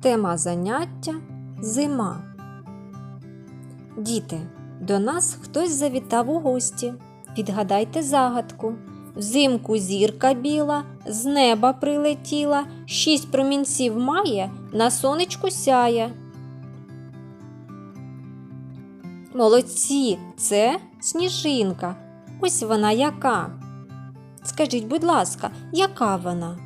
Тема заняття зима. Діти, до нас хтось завітав у гості. Відгадайте загадку. Взимку зірка біла, з неба прилетіла, шість промінців має, на сонечку сяє. Молодці, це сніжинка. Ось вона яка. Скажіть, будь ласка, яка вона?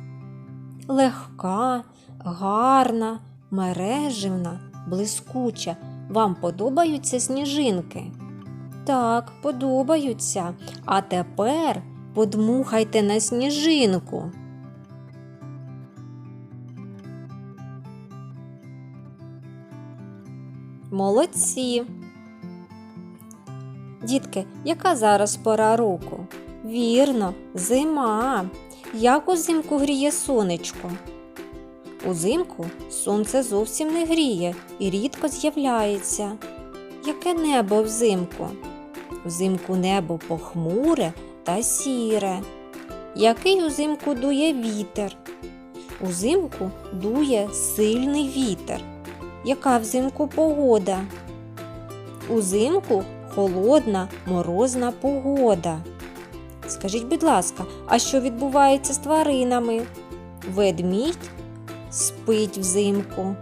Легка, гарна, мереживна, блискуча. Вам подобаються сніжинки? Так, подобаються. А тепер подмухайте на сніжинку. Молодці. Дітки, яка зараз пора року? Вірно, зима. Як узимку гріє сонечко? Узимку сонце зовсім не гріє і рідко з'являється. Яке небо взимку? Взимку небо похмуре та сіре. Який узимку дує вітер? Узимку дує сильний вітер. Яка взимку погода? Узимку холодна морозна погода. Скажіть, будь ласка, а що відбувається з тваринами? Ведмідь спить взимку.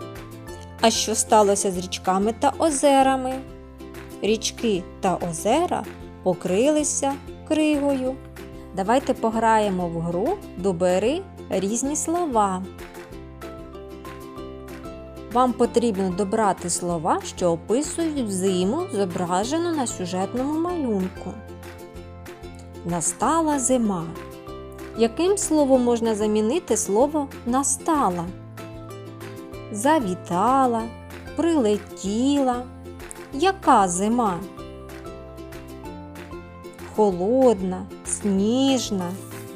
А що сталося з річками та озерами? Річки та озера покрилися кригою. Давайте пограємо в гру Добери різні слова. Вам потрібно добрати слова, що описують зиму, зображену на сюжетному малюнку. Настала зима. Яким словом можна замінити слово настала? Завітала, прилетіла. Яка зима? Холодна, сніжна,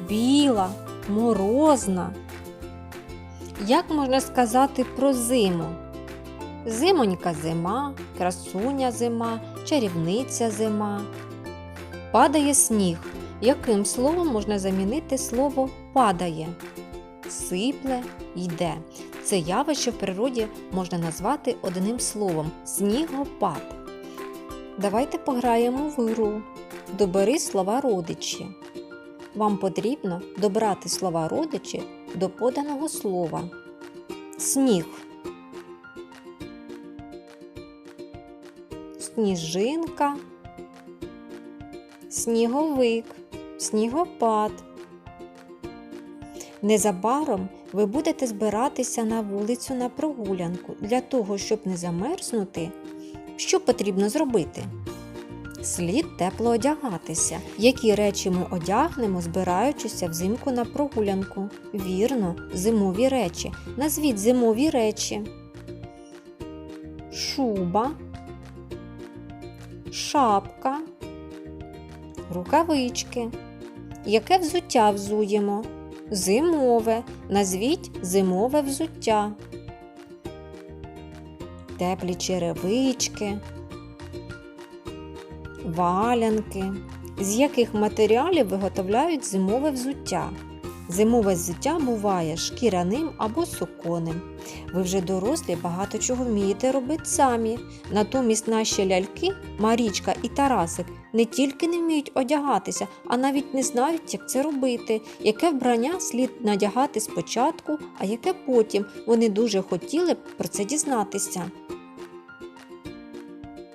біла, морозна. Як можна сказати про зиму? Зимонька зима, красуня зима, чарівниця зима. Падає сніг. Яким словом можна замінити слово падає? Сипле йде. Це явище в природі можна назвати одним словом снігопад. Давайте пограємо в гру. Добери слова родичі. Вам потрібно добрати слова родичі до поданого слова. Сніг. Сніжинка. Сніговик, снігопад. Незабаром ви будете збиратися на вулицю на прогулянку. Для того, щоб не замерзнути, що потрібно зробити? Слід тепло одягатися. Які речі ми одягнемо, збираючися взимку на прогулянку? Вірно, зимові речі. Назвіть зимові речі. Шуба, шапка, рукавички. Яке взуття взуємо? Зимове. Назвіть зимове взуття. Теплі черевички, валянки. З яких матеріалів виготовляють зимове взуття? Зимове взуття буває шкіряним або суконим. Ви вже дорослі багато чого вмієте робити самі. Натомість наші ляльки, Марічка і Тарасик, не тільки не вміють одягатися, а навіть не знають, як це робити, яке вбрання слід надягати спочатку, а яке потім. Вони дуже хотіли б про це дізнатися.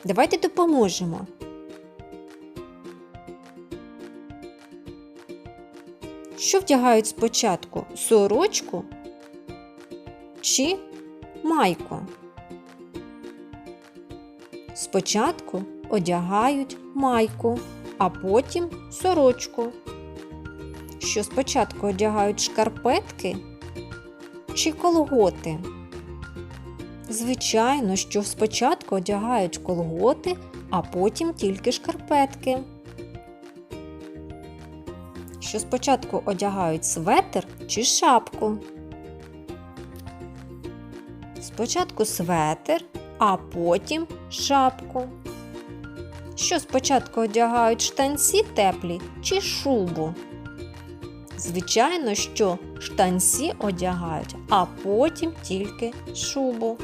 Давайте допоможемо. Що вдягають спочатку? Сорочку чи майку? Спочатку одягають майку, а потім сорочку. Що спочатку одягають шкарпетки чи колготи? Звичайно, що спочатку одягають колготи, а потім тільки шкарпетки. Що спочатку одягають светр чи шапку. Спочатку светр, а потім шапку. Що спочатку одягають штанці теплі чи шубу? Звичайно, що штанці одягають, а потім тільки шубу.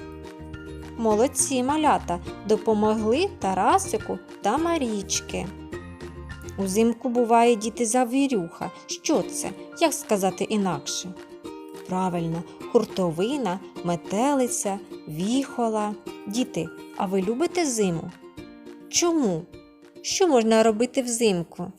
Молодці малята допомогли Тарасику та Марічки. Узимку буває діти завірюха. Що це? Як сказати інакше? Правильно, хуртовина, метелиця, віхола. Діти, а ви любите зиму? Чому? Що можна робити взимку?